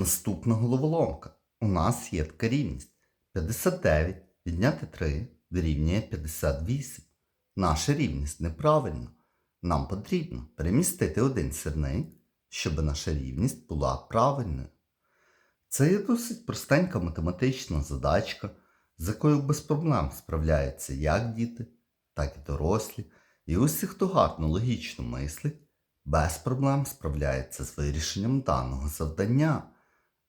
Наступна головоломка. У нас є така рівність. 59 відняти 3 дорівнює 58. Наша рівність неправильна. Нам потрібно перемістити один сірник, щоб наша рівність була правильною. Це є досить простенька математична задачка, з якою без проблем справляються як діти, так і дорослі. І усі, хто гарно логічно мислить, без проблем справляється з вирішенням даного завдання.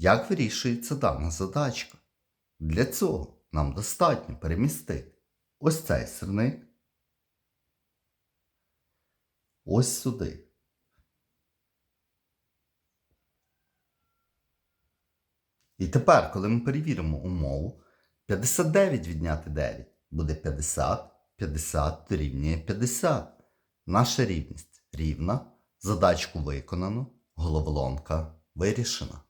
Як вирішується дана задачка? Для цього нам достатньо перемістити ось цей сирник ось сюди. І тепер, коли ми перевіримо умову, 59 відняти 9 буде 50, 50 дорівнює 50. Наша рівність рівна, задачку виконано, головоломка вирішена.